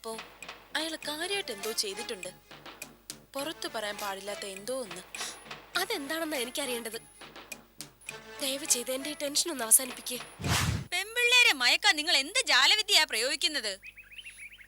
അപ്പോ അയാൾ കാര്യമായിട്ട് എന്തോ ചെയ്തിട്ടുണ്ട്. പുറത്തു പറയാൻ പാടില്ലാത്ത എന്തോ ഒന്ന്. അതെന്താണെന്നാ എനിക്കറിയേണ്ടത്. ദയവ് ചെയ്ത് എന്റെ ടെൻഷൻ ഒന്ന് അവസാനിപ്പിക്കേ. പെമ്പിള്ളേരെ മയക്കാൻ നിങ്ങൾ എന്ത് ജാലവിദ്യയാ പ്രയോഗിക്കുന്നത്?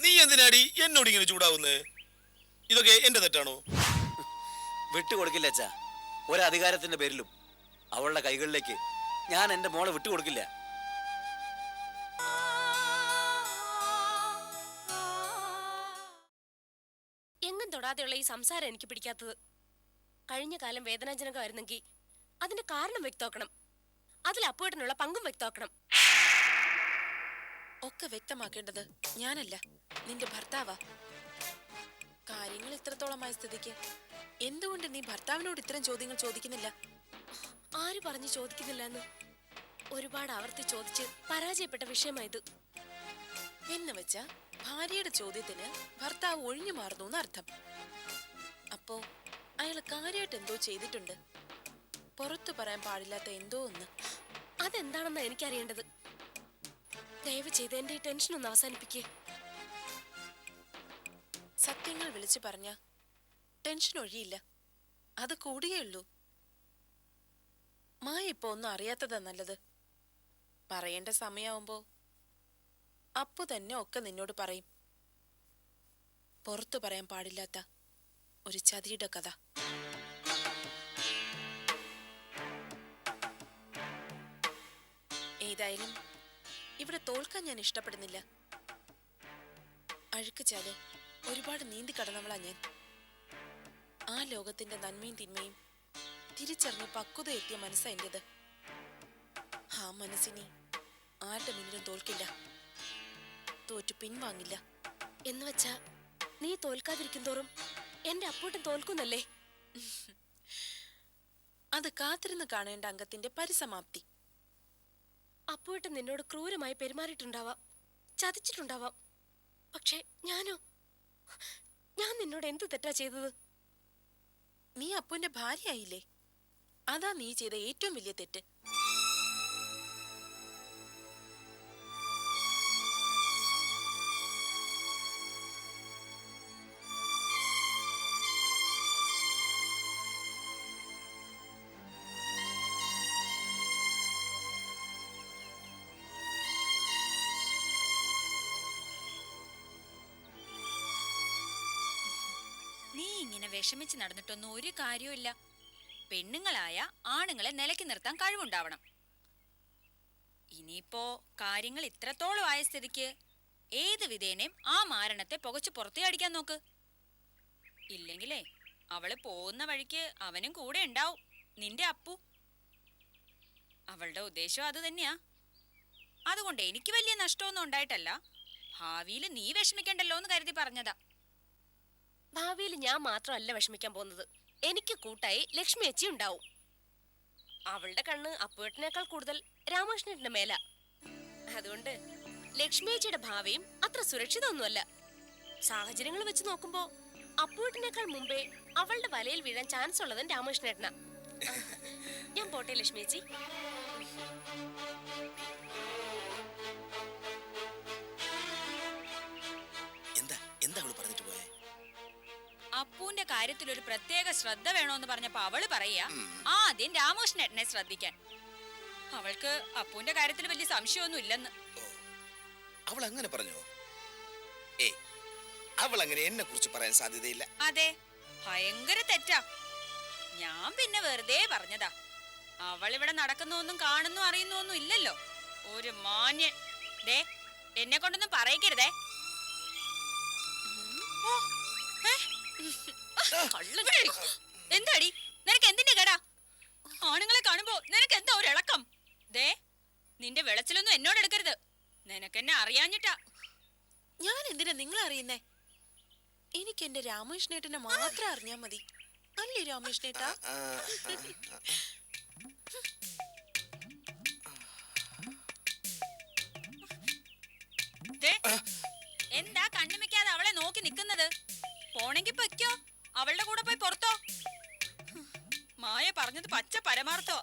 നീ എന്തിനാടി എന്നോട് ഇങ്ങനെ ചൂടാവുന്നത് ഇതൊക്കെ എന്റെ തെറ്റാണോ? വിട്ടുകൊടുക്കില്ല അച്ഛാ. ഒരധികാരത്തിന്റെ പേരിലും അവളുടെ കൈകളിലേക്ക് ഞാൻ എന്റെ മോളെ വിട്ടുകൊടുക്കില്ല. എങ്ങും തൊടാതെയുള്ള ഈ സംസാരം എനിക്ക് പിടിക്കാത്തത്. കഴിഞ്ഞ കാലം വേദനാജനകമായിരുന്നെങ്കിൽ അതിന്റെ കാരണം വ്യക്തമാക്കണം. അതിൽ അപ്പുവേട്ടനുള്ള പങ്കും വ്യക്തമാക്കണം. ഒക്കെ വ്യക്തമാക്കേണ്ടത് ഞാനല്ല നിന്റെ ഭർത്താവാ. കാര്യങ്ങൾ ഇത്രത്തോളമായ സ്ഥിതിക്ക്. എന്തുകൊണ്ട് നീ ഭർത്താവിനോട് ഇത്തരം ചോദ്യങ്ങൾ ചോദിക്കുന്നില്ല? ആര് പറഞ്ഞു ചോദിക്കുന്നില്ല എന്ന്? ഒരുപാട് ആവർത്തി ചോദിച്ച് പരാജയപ്പെട്ട വിഷയമായത് എന്ന് വെച്ച ഭാര്യയുടെ ചോദ്യത്തിന് ഭർത്താവ് ഒഴിഞ്ഞു മാറുന്നു എന്നർത്ഥം. അപ്പോ അയാൾ കാര്യമായിട്ട് എന്തോ ചെയ്തിട്ടുണ്ട്? പുറത്തു പറയാൻ പാടില്ലാത്ത എന്തോ ഒന്ന്. അതെന്താണെന്നാ എനിക്കറിയേണ്ടത്? ദയവ് ചെയ്ത് എന്റെ ടെൻഷൻ ഒന്ന് അവസാനിപ്പിക്കേ. സത്യങ്ങൾ വിളിച്ചു പറഞ്ഞ ടെൻഷൻ ഒഴിയില്ല. അത് കൂടുകയുള്ളൂ മായ ഇപ്പൊ ഒന്നും അറിയാത്തതാ നല്ലത്. പറയേണ്ട സമയമാവുമ്പോ അപ്പു തന്നെ ഒക്കെ നിന്നോട് പറയും. പുറത്തു പറയാൻ പാടില്ലാത്ത ഒരു ചതിയുടെ കഥ. ഏതായാലും ഇവിടെ തോൽക്കാൻ ഞാൻ ഇഷ്ടപ്പെടുന്നില്ല. അഴുക്ക് ചാൽ ഒരുപാട് നീന്തി കടന്നവളാ ഞാൻ. ആ ലോകത്തിന്റെ നന്മയും തിന്മയും തിരിച്ചറിഞ്ഞ് പക്വത എത്തിയ മനസ്സാ എന്റെത് ആ മനസ്സിനി ആരുടെ മുന്നിലും തോൽക്കില്ല. തോറ്റു പിൻവാങ്ങില്ല. എന്ന് വെച്ചാ നീ തോൽക്കാതിരിക്കും തോറും എന്റെ അപ്പൂട്ടൻ തോൽക്കുന്നല്ലേ? അത് കാത്തിരുന്ന് കാണേണ്ട അംഗത്തിന്റെ പരിസമാപ്തി. അപ്പൂട്ടൻ നിന്നോട് ക്രൂരമായി പെരുമാറിയിട്ടുണ്ടാവാം. ചതിച്ചിട്ടുണ്ടാവാം. പക്ഷെ ഞാനോ? ഞാൻ നിന്നോട് എന്ത് തെറ്റാ ചെയ്തത്? നീ അപ്പുവിന്റെ ഭാര്യയായില്ലേ? അതാ നീ ചെയ്ത ഏറ്റവും വലിയ തെറ്റ്. ഇങ്ങനെ വിഷമിച്ച് നടന്നിട്ടൊന്നും ഒരു കാര്യമില്ല പെണ്ണുങ്ങളായ ആണുങ്ങളെ നിലയ്ക്ക് നിർത്താൻ കഴിവുണ്ടാവണം. ഇനിയിപ്പോ കാര്യങ്ങൾ ഇത്രത്തോളം ആയ സ്ഥിതിക്ക് ഏത് വിധേനയും ആ മാരണത്തെ പുകച്ചു പുറത്തേ അടിക്കാൻ നോക്ക്. ഇല്ലെങ്കിലേ അവൾ പോകുന്ന വഴിക്ക് അവനും കൂടെ ഉണ്ടാവും. നിന്റെ അപ്പു. അവളുടെ ഉദ്ദേശം അത് തന്നെയാ. അതുകൊണ്ട് എനിക്ക് വലിയ നഷ്ടമൊന്നും ഉണ്ടായിട്ടല്ല. ഭാവിയിൽ നീ വിഷമിക്കണ്ടല്ലോ എന്ന് കരുതി പറഞ്ഞതാ. ഭാവിയിൽ ഞാൻ മാത്രമല്ല വിഷമിക്കാൻ പോകുന്നത്. എനിക്ക് കൂട്ടായി ലക്ഷ്മി അച്ചി ഉണ്ടാവും. അവളുടെ കണ്ണ് അപ്പുവേട്ടനേക്കാൾ കൂടുതൽ രാമകൃഷ്ണന്റെ മേല. അതുകൊണ്ട് ലക്ഷ്മി അച്ചിയുടെ ഭാവിയും അത്ര സുരക്ഷിതമൊന്നുമല്ല. സാഹചര്യങ്ങൾ വെച്ച് നോക്കുമ്പോ അപ്പുവേട്ടനേക്കാൾ മുമ്പേ അവളുടെ വലയിൽ വീഴാൻ ചാൻസ് ഉള്ളതും രാമകൃഷ്ണേട്ടനാ. ഞാൻ പോട്ടെ ലക്ഷ്മി ചേച്ചി കാര്യത്തിൽ ഒരു പ്രത്യേക ശ്രദ്ധ വേണോന്ന് പറഞ്ഞപ്പോ അവൾ പറയാ ആദ്യം രാമകൃഷ്ണേട്ടനെ ശ്രദ്ധിക്കാൻ. അവൾക്ക് അപ്പുവിന്റെ കാര്യത്തിൽ വലിയ സംശയമൊന്നും ഇല്ലെന്ന്. അവൾ അങ്ങനെ പറഞ്ഞു? ഏ അവൾ അങ്ങനെ എന്നെ കുറിച്ച് പറയാൻ സാധ്യതയില്ല. അതെ ഭയങ്കര തെറ്റാ. ഞാൻ പിന്നെ വെറുതെ പറഞ്ഞതാ. അവൾ ഇവിടെ നടക്കുന്നൊന്നും കാണുന്നു അറിയുന്നൊന്നും ഇല്ലല്ലോ. ഒരു മാന്യ ദേ എന്നെ കൊണ്ടൊന്നും പറയിക്കരുതേ. ഓ, ഏ? കള്ളൻ. എന്താടി? നിനക്ക് എന്തിന്റെ കട? ആണുങ്ങളെ കാണുമ്പോ നിനക്ക് എന്താ ഒരു ഇളക്കം? ദേ നിന്റെ വെളച്ചിലൊന്നും എന്നോട് എടുക്കരുത്. നിനക്കെന്നെ അറിയാഞ്ഞിട്ടാ. ഞാൻ എന്തിനാ നിങ്ങൾ അറിയുന്നേ? എനിക്ക് എന്റെ രാമകൃഷ്ണേട്ടനെ മാത്രം അറിഞ്ഞാ മതി. അല്ലേ രാമകൃഷ്ണേട്ടാ? പരമാർത്ഥോ.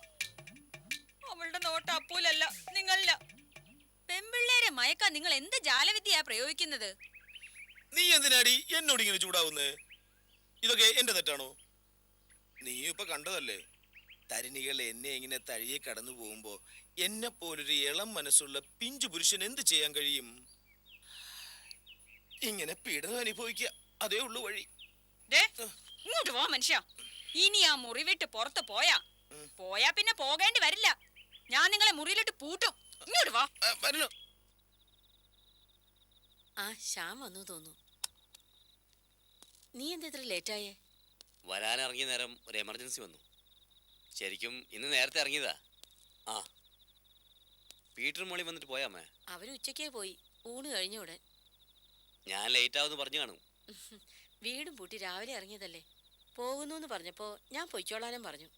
അവളുടെ നോട്ട് അപ്പൂലല്ല നിങ്ങളില്ല പെമ്പിള്ളേരെ മയക്കാൻ നിങ്ങൾ എന്ത് ജാലവിദ്യയാ പ്രയോഗിക്കുന്നത്? നീ എന്തിനാടി എന്നോട് ഇങ്ങനെ ചൂടാവുന്നേ? ഇതൊക്കെ എന്റെ തെറ്റാണോ? നീ ഇപ്പൊ കണ്ടതല്ലേ? തരിണികൾ എന്നെ ഇങ്ങനെ തഴിയെ കടന്നു പോകുമ്പോ എന്നെ പോലൊരു ഇളം മനസ്സുള്ള പിഞ്ചു പുരുഷൻ എന്ത് ചെയ്യാൻ കഴിയും? ഇങ്ങനെ പീഡനം അനുഭവിക്കുക അതേ ഉള്ളു വഴി. ഇങ്ങോട്ട് പോവാ മനുഷ്യ. ഇനി ആ മുറിവിട്ട് പുറത്ത് പോയാ പോയാ പിന്നെ പോകേണ്ടി വരില്ല. ഞാൻ നിങ്ങളെ മുറിയിലിട്ട് പൂട്ടും. ഇങ്ങോട്ട് വാ. ആ, വരണോ ആ ശ്യാം വന്നു തോന്നു നീ എന്താ ഇത്ര ലേറ്റായേ വരാനിറങ്ങിയ നേരം ഒരു എമർജൻസി വന്നു. ശരിക്കും ഇന്ന് നേരത്തെ ഇറങ്ങിയതാ. ആ. പീറ്റർ മോളി വന്നിട്ട് പോയാമേ അവർ ഉച്ചക്കേ പോയി. ഊണ് കഴിഞ്ഞ ഉടൻ. ഞാൻ ലേറ്റ് ആവുമെന്ന് പറഞ്ഞു കാണും. വീടും പൂട്ടി രാവിലെ ഇറങ്ങിയതല്ലേ? പോകുന്നു എന്ന് പറഞ്ഞപ്പോ ഞാൻ പൊയ്ക്കോളാനും പറഞ്ഞു.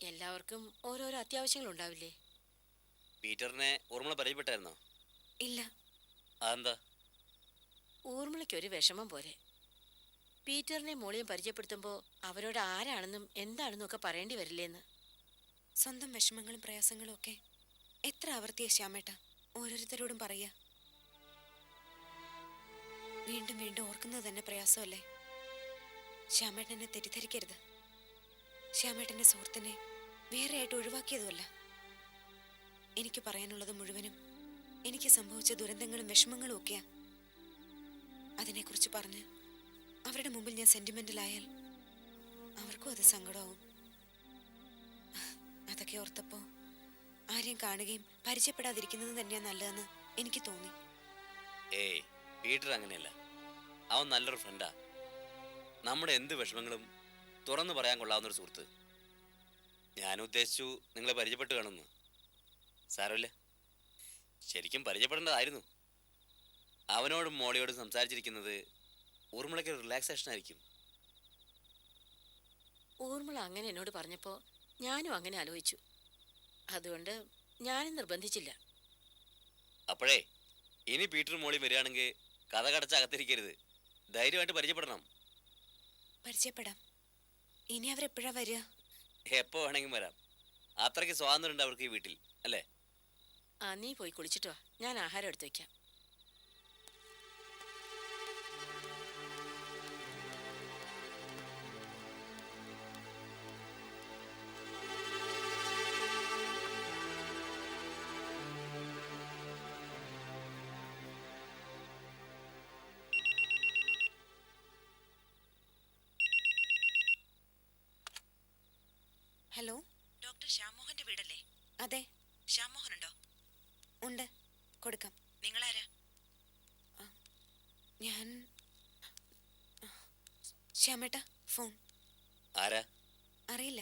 എല്ലാവർക്കും ഓരോരോ അത്യാവശ്യങ്ങൾ ഉണ്ടാവില്ലേ പീറ്ററിനെ ഊർമിള പരിചയപ്പെട്ടായിരുന്നോ? ഇല്ല. അതെന്താ? ഊർമിളയ്ക്ക് ഒരു വിഷമം പോലെ. പീറ്ററിനെ മോളിയും പരിചയപ്പെടുത്തുമ്പോൾ അവരോട് ആരാണെന്നും എന്താണെന്നും ഒക്കെ പറയേണ്ടി വരില്ലേന്ന്. സ്വന്തം വിഷമങ്ങളും പ്രയാസങ്ങളും ഒക്കെ എത്ര ആവർത്തിയ ശ്യാമേട്ട ഓരോരുത്തരോടും പറയുക. വീണ്ടും വീണ്ടും ഓർക്കുന്നത് തന്നെ പ്രയാസമല്ലേ? ശ്യാമേട്ടനെ തെറ്റിദ്ധരിക്കരുത്. ശ്യാമേട്ടന്റെ സുഹൃത്തിനെ വേറെയായിട്ട് ഒഴിവാക്കിയതുമല്ല. എനിക്ക് പറയാനുള്ളത് മുഴുവനും എനിക്ക് സംഭവിച്ച ദുരന്തങ്ങളും വിഷമങ്ങളും ഒക്കെയാ. അതിനെക്കുറിച്ച് പറഞ്ഞ് അവരുടെ മുമ്പിൽ ഞാൻ സെന്റിമെന്റലായാൽ അവർക്കും അത് സങ്കടമാവും. അതൊക്കെ ഓർത്തപ്പോ ആരെയും കാണുകയും പരിചയപ്പെടാതിരിക്കുന്നത് തന്നെയാ നല്ലതെന്ന് എനിക്ക് തോന്നി. ഏയ് പീറ്റർ അങ്ങനെയല്ല. അവൻ നല്ലൊരു ഫ്രണ്ടാ നമ്മുടെ എന്ത് വിഷമങ്ങളും തുറന്നു പറയാൻ കൊള്ളാവുന്നൊരു സുഹൃത്ത്. ഞാൻ ഉദ്ദേശിച്ചു നിങ്ങളെ പരിചയപ്പെട്ട് കാണുന്നു സാരമില്ല. ശരിക്കും പരിചയപ്പെടേണ്ടതായിരുന്നു. അവനോടും മോളിയോടും സംസാരിച്ചിരിക്കുന്നത് ഊർമിളയ്ക്ക് റിലാക്സേഷൻ ആയിരിക്കും. ഊർമിള അങ്ങനെ എന്നോട് പറഞ്ഞപ്പോൾ ഞാനും അങ്ങനെ ആലോചിച്ചു. അതുകൊണ്ട് ഞാനും നിർബന്ധിച്ചില്ല. അപ്പോഴേ ഇനി പീറ്റർ മോളി വരികയാണെങ്കിൽ കഥ കടച്ച് അകത്തിരിക്കരുത്. ധൈര്യമായിട്ട് പരിചയപ്പെടണം. പരിചയപ്പെടാം. ഇനി അവരെപ്പോഴാ വരിക? എപ്പോൾ വേണമെങ്കിലും വരാം. അത്രയ്ക്ക് സ്വാതന്ത്ര്യം ഉണ്ട് അവർക്ക് ഈ വീട്ടിൽ അല്ലേ? ആ നീ പോയി കുളിച്ചിട്ടോ ഞാൻ ആഹാരം എടുത്തു വെക്കാം. ഹലോ? ഡോക്ടർ ശ്യാമോഹന്റെ വീടല്ലേ? അതെ. ശ്യാമോഹൻ ഉണ്ടോ. ഉണ്ട് കൊടുക്കാം. നിങ്ങളാരാ? ഞാൻ ശ്യാമേട്ട ഫോൺ. ആരാ? അറിയില്ല.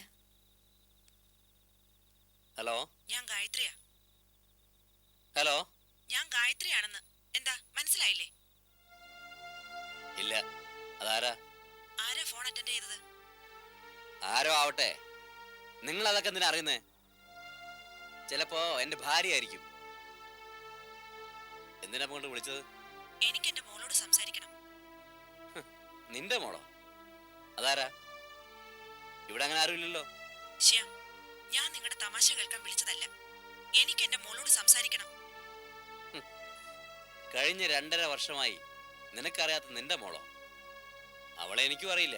ഹലോ? ഞാൻ ഗായത്രിയാ. ഹലോ? ഞാൻ ഗായത്രിയാണെന്ന്. എന്താ മനസ്സിലായില്ലേ? ഇല്ല. അതാരാ? ആരാ ഫോൺ അറ്റൻഡ് ചെയ്തത്? ആരോ ആവട്ടെ. നിങ്ങൾ അതൊക്കെ എന്തിനാ അറിയുന്നേ? ചിലപ്പോ എന്റെ ഭാര്യ ആയിരിക്കും എന്തിനാ കൊണ്ട് വിളിച്ചത്? എനിക്ക് എന്റെ മോളോട് സംസാരിക്കണം. നിന്റെ മോളോ? അതാരാ? ഇവിടെ അങ്ങനെ ആരുമില്ലല്ലോ ശ്യാം ഞാൻ നിങ്ങളുടെ തമാശ കേൾക്കാൻ വിളിച്ചതല്ല. എനിക്ക് എന്റെ മോളോട് സംസാരിക്കണം. കഴിഞ്ഞ രണ്ടര വർഷമായി നിനക്കറിയാത്ത നിന്റെ മോളോ? അവളെ എനിക്കും അറിയില്ല.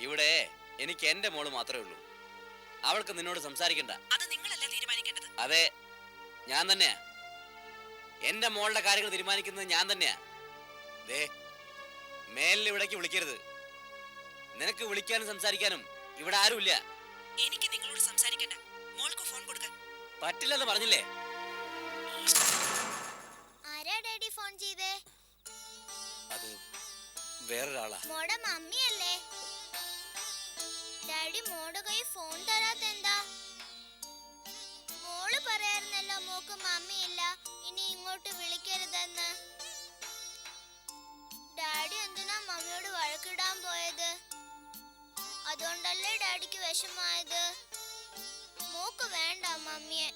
ഇവിടെ എനിക്ക് എന്റെ മോൾ മാത്രമേ ഉള്ളൂ. അവൾക്ക് നിന്നോട് സംസാരിക്കണ്ട. അത് നിങ്ങളല്ല തീരുമാനിക്കേണ്ടത്? അതെ ഞാൻ തന്നെയാ. എന്റെ മോളുടെ കാര്യങ്ങൾ തീരുമാനിക്കുന്നത് ഞാൻ തന്നെയാ. ദേ മേലിൽ ഇവിടേക്ക് വിളിക്കരുത്. നിനക്ക് വിളിക്കാനും സംസാരിക്കാനും ഇവിടെ ആരുമില്ല. എനിക്ക് നിങ്ങളോട് സംസാരിക്കണ്ട. മോൾക്ക് ഫോൺ കൊടുക്കാൻ പറ്റില്ലെന്ന് പറഞ്ഞില്ലേ? ആരാ ഡാഡി ഫോൺ ചെയ്തേ? അത് വേറൊരാളാ. മോടെ മമ്മിയല്ലേ? ഡാഡി മോടെ കൈ ഫോൺ തരാത്ത എന്താ മോൾ പറയായിരുന്നല്ലോ മോക്ക് മമ്മിയില്ല ഇനി ഇങ്ങോട്ട് വിളിക്കരുതെന്ന്. ഡാഡി എന്തിനാ മമ്മിയോട് വഴക്കിടാൻ പോയത്? അതുകൊണ്ടല്ലേ ഡാഡിക്ക് വിഷമായത് മോക്ക് വേണ്ട മമ്മിയെ.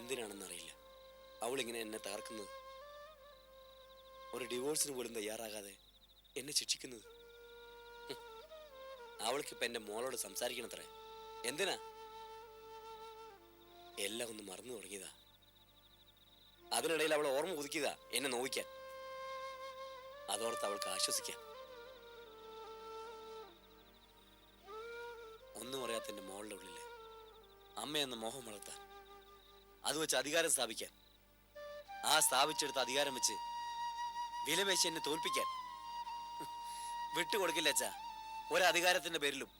എന്തിനാണെന്നറിയില്ല. അവൾ ഇങ്ങനെ എന്നെ തകർക്കുന്നത്. ഒരു ഡിവോഴ്സിന് പോലും തയ്യാറാകാതെ എന്നെ ശിക്ഷിക്കുന്നത്. അവൾക്കിപ്പോൾ എന്റെ മോളോട് സംസാരിക്കണത്രേ. എന്തിനാ? എല്ലാം ഒന്ന് മറന്നു തുടങ്ങിയതാ. അതിനിടയിൽ അവൾ ഓർമ്മ പുതുക്കിയതാ എന്നെ നോവിക്കാൻ. അതോർത്ത് അവൾക്ക് ആശ്വസിക്കാം. ഒന്നും അറിയാത്ത എന്റെ മോളുടെ ഉള്ളിൽ അമ്മയെന്ന മോഹം വളർത്താൻ അത് വെച്ച് അധികാരം സ്ഥാപിക്കാൻ. ആ സ്ഥാപിച്ചെടുത്ത അധികാരം വെച്ച് വിലപേശി എന്നെ തോൽപ്പിക്കാൻ. വിട്ടുകൊടുക്കില്ല അച്ഛാ. ഒരധികാരത്തിന്റെ പേരിലും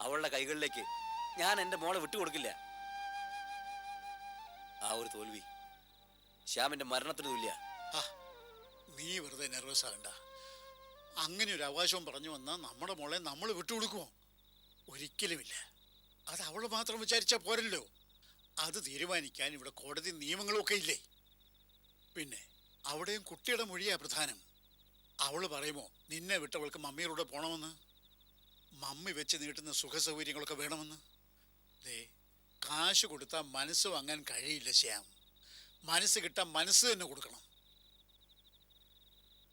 അവളുടെ കൈകളിലേക്ക് ഞാൻ എന്റെ മോളെ വിട്ടുകൊടുക്കില്ല ആ ഒരു തോൽവി ശ്യാമിന്റെ മരണത്തിന് തുല്യ. നീ വെറുതെ നെർവസ് ആകണ്ട. അങ്ങനെ ഒരു അവകാശവും പറഞ്ഞു വന്നാൽ നമ്മുടെ മോളെ നമ്മൾ വിട്ടുകൊടുക്കുമോ ഒരിക്കലുമില്ല. അത് അവൾ മാത്രം വിചാരിച്ചാൽ പോരല്ലോ. അത് തീരുമാനിക്കാൻ ഇവിടെ കോടതി നിയമങ്ങളൊക്കെ ഇല്ലേ? പിന്നെ അവിടെയും കുട്ടിയുടെ മൊഴിയാ പ്രധാനം. അവൾ പറയുമോ നിന്നെ വിട്ടവൾക്ക് മമ്മിയുടെ പോണമെന്ന്? മമ്മി വെച്ച് നീട്ടുന്ന സുഖസൗകര്യങ്ങളൊക്കെ വേണമെന്ന്? ദേ കാശ് കൊടുത്താൽ മനസ്സ് വാങ്ങാൻ കഴിയില്ല ശ്യാം. മനസ്സ് കിട്ടാൻ മനസ്സ് തന്നെ കൊടുക്കണം.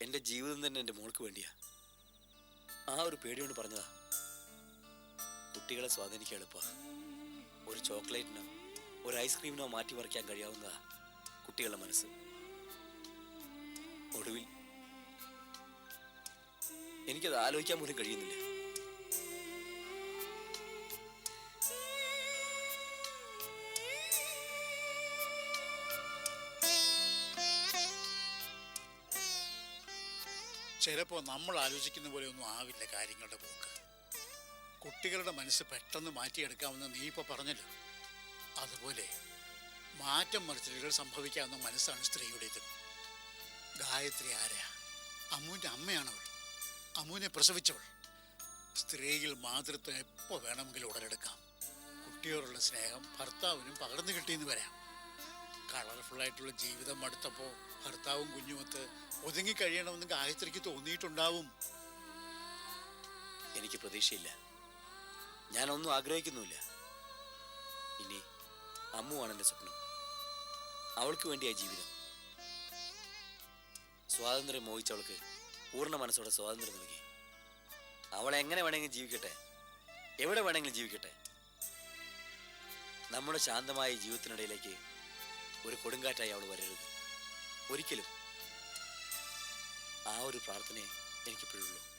എന്റെ ജീവിതം തന്നെ എന്റെ മോൾക്ക് വേണ്ടിയാ. ആ ഒരു പേടിയോണ്ട് പറഞ്ഞതാ. കുട്ടികളെ സ്വാധീനിക്കാൻ എളുപ്പ. ഒരു ചോക്ലേറ്റിനോ ഒരു ഐസ്ക്രീമിനോ മാറ്റി മറിക്കാൻ കഴിയാവുന്നതാ കുട്ടികളുടെ മനസ്സ്. ഒടുവിൽ എനിക്കത് ആലോചിക്കാൻ പോലും കഴിയുന്നില്ല. ചിലപ്പോൾ നമ്മൾ ആലോചിക്കുന്ന പോലെ ഒന്നും ആവില്ല കാര്യങ്ങളുടെ പോക്ക്. കുട്ടികളുടെ മനസ്സ് പെട്ടെന്ന് മാറ്റിയെടുക്കാമെന്ന് നീ ഇപ്പോൾ പറഞ്ഞല്ലോ. അതുപോലെ മാറ്റം മറിച്ചിലുകൾ സംഭവിക്കാവുന്ന മനസ്സാണ് സ്ത്രീയുടേത്. ഗായത്രി ആരാ? അമ്മുവിന്റെ അമ്മയാണവൾ. അമ്മുവിനെ പ്രസവിച്ചവൾ. സ്ത്രീയിൽ മാതൃത്വം എപ്പോൾ വേണമെങ്കിലും ഉടലെടുക്കാം. കുട്ടിയോടുള്ള സ്നേഹം ഭർത്താവിനും പകർന്നു കിട്ടിയെന്ന് വരാം. കളർഫുള്ളായിട്ടുള്ള ജീവിതം അടുത്തപ്പോൾ ഭർത്താവും കുഞ്ഞുമൊത്ത് ഒതുങ്ങി കഴിയണമെന്ന് ഗായത്രിക്ക് തോന്നിയിട്ടുണ്ടാവും. എനിക്ക് പ്രതീക്ഷയില്ല. ഞാനൊന്നും ആഗ്രഹിക്കുന്നുമില്ല. ഇനി അമ്മുവാണ് എന്റെ സ്വപ്നം. അവൾക്ക് വേണ്ടിയാ ജീവിതം. സ്വാതന്ത്ര്യം മോഹിച്ചവൾക്ക് പൂർണ മനസ്സോടെ സ്വാതന്ത്ര്യം നൽകി. അവൾ എങ്ങനെ വേണമെങ്കിലും ജീവിക്കട്ടെ? എവിടെ വേണമെങ്കിലും ജീവിക്കട്ടെ? നമ്മുടെ ശാന്തമായ ജീവിതത്തിനിടയിലേക്ക് ഒരു കൊടുങ്കാറ്റായി അവൾ വരരുത്. ഒരിക്കലും ആ ഒരു പ്രാർത്ഥനയെ എനിക്കിപ്പോഴുള്ളൂ.